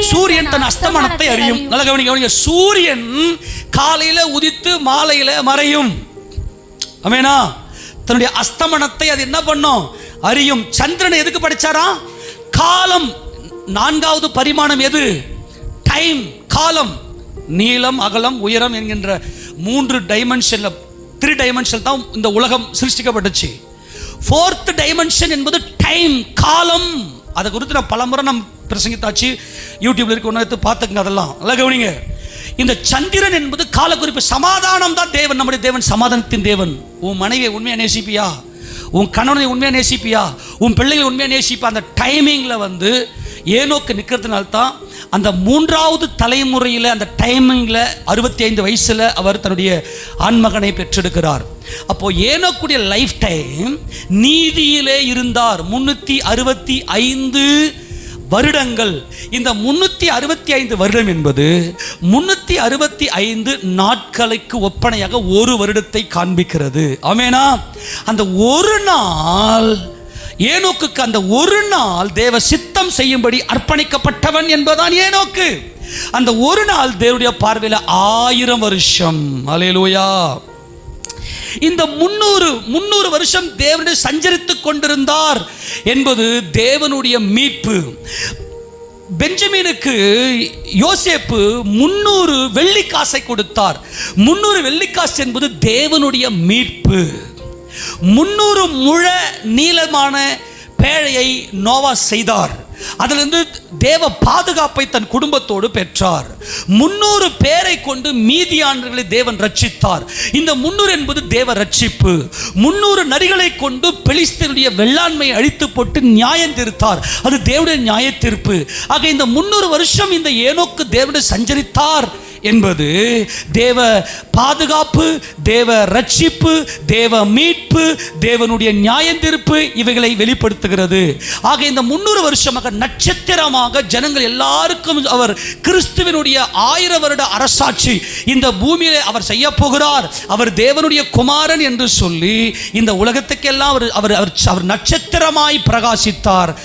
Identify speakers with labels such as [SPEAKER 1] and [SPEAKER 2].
[SPEAKER 1] சூரியன் தன்
[SPEAKER 2] அஸ்தமனத்தை அறியும். நல்ல கவனிங்க கவனிங்க. சூரியன் காலையில உதித்து மாலையில மறையும். அமேனா? தன்னுடைய அஸ்தமனத்தை அது என்ன பண்ணும்? அறியும். சந்திரனை எதுக்கு படிச்சாரா? காலம். நான்காவது பரிமாணம் எது? டைம் காலம். நீளம் அகலம் உயரம் என்கின்ற மூன்று டைமென்ஷன்ல த்ரீ டைமென்ஷன் தான் இந்த உலகம் சிருஷ்டிக்கப்பட்டுச்சு. ஃபோர்த் டைமென்ஷன் என்பது டைம் காலம். அதை குறித்து நான் பலமுறை நம் பிரசங்கித்தாச்சு. யூடியூப்ல இருக்க ஒன்று எடுத்து பார்த்துங்க அதெல்லாம். நல்லா கவனிங்க. இந்த சந்திரன் என்பது காலக்குறிப்பு சமாதானம் தான் தேவன் நம்முடைய தேவன் சமாதானத்தின் தேவன். உன் மனைவியை உண்மையாக நேசிப்பியா? உன் கணவனை உண்மையாக நேசிப்பியா? உன் பிள்ளைகளை உண்மையாக நேசிப்பா? அந்த டைமிங்கில் வந்து ஏனோக்கு நிற்கிறதுனால தான் அந்த மூன்றாவது தலைமுறையில் அந்த டைமிங்கில் அறுபத்தி ஐந்து வயசில் அவர் தன்னுடைய ஆண்மகனை பெற்றெடுக்கிறார். அப்போ ஏனக்கூடிய லைஃப் டைம் நீதியிலே இருந்தார். முன்னூற்றி அறுபத்தி ஐந்து வருடங்கள். இந்த முன்னூற்றி அறுபத்தி ஐந்து வருடம் என்பது முன்னூற்றி அறுபத்தி ஐந்து நாட்களுக்கு ஒப்பனையாக ஒரு வருடத்தை காண்பிக்கிறது. ஆமேனா? அந்த ஒரு நாள் ஏனோக்குக்கு அந்த ஒரு நாள் தேவ சித்தம் செய்யும்படி அர்ப்பணிக்கப்பட்டவன் என்பதுதான் ஏனோக்கு. அந்த ஒரு நாள் தேவனுடைய பார்வையில் ஆயிரம் வருஷம். அலையலூயா இந்த முன்னூறு முன்னூறு வருஷம் தேவனை சஞ்சரித்துக் கொண்டிருந்தார் என்பது தேவனுடைய மீட்பு. பெஞ்சமினுக்கு யோசேப்பு முன்னூறு வெள்ளிக்காசை கொடுத்தார். முன்னூறு வெள்ளிக்காசு என்பது தேவனுடைய மீட்பு. முன்னூறு முழ நீளமான பேழையை நோவா செய்தார். அதிலிருந்து தேவ பாதுகாப்பை தன் குடும்பத்தோடு பெற்றார். முன்னூறு பேரை கொண்டு மீதியானவர்களை தேவன் ரட்சித்தார் இந்த முன்னூறு என்பது தேவ ரட்சிப்பு முன்னூறு நரிகளை கொண்டு பெலிஸ்தனுடைய வெள்ளாண்மை அழித்து போட்டு நியாயம் தீர்த்தார். அது தேவனுடைய நியாய தீர்ப்பு ஆக இந்த முன்னூறு வருஷம் இந்த ஏனோக்கு தேவனை சஞ்சரித்தார். என்பது தேவ பாதுகாப்பு தேவ ரட்சிப்பு தேவ மீட்பு தேவனுடைய நியாயந்திருப்பு இவைகளை வெளிப்படுத்துகிறது. ஆக இந்த முன்னூறு வருஷமாக நட்சத்திரமாக ஜனங்கள் எல்லாருக்கும் அவர் கிறிஸ்துவனுடைய ஆயிரம் வருட அரசாட்சி இந்த பூமியிலே அவர் செய்ய போகிறார் அவர் தேவனுடைய குமாரன் என்று சொல்லி இந்த உலகத்துக்கெல்லாம் அவர் அவர் அவர் அவர் நட்சத்திரமாய் பிரகாசித்தார்.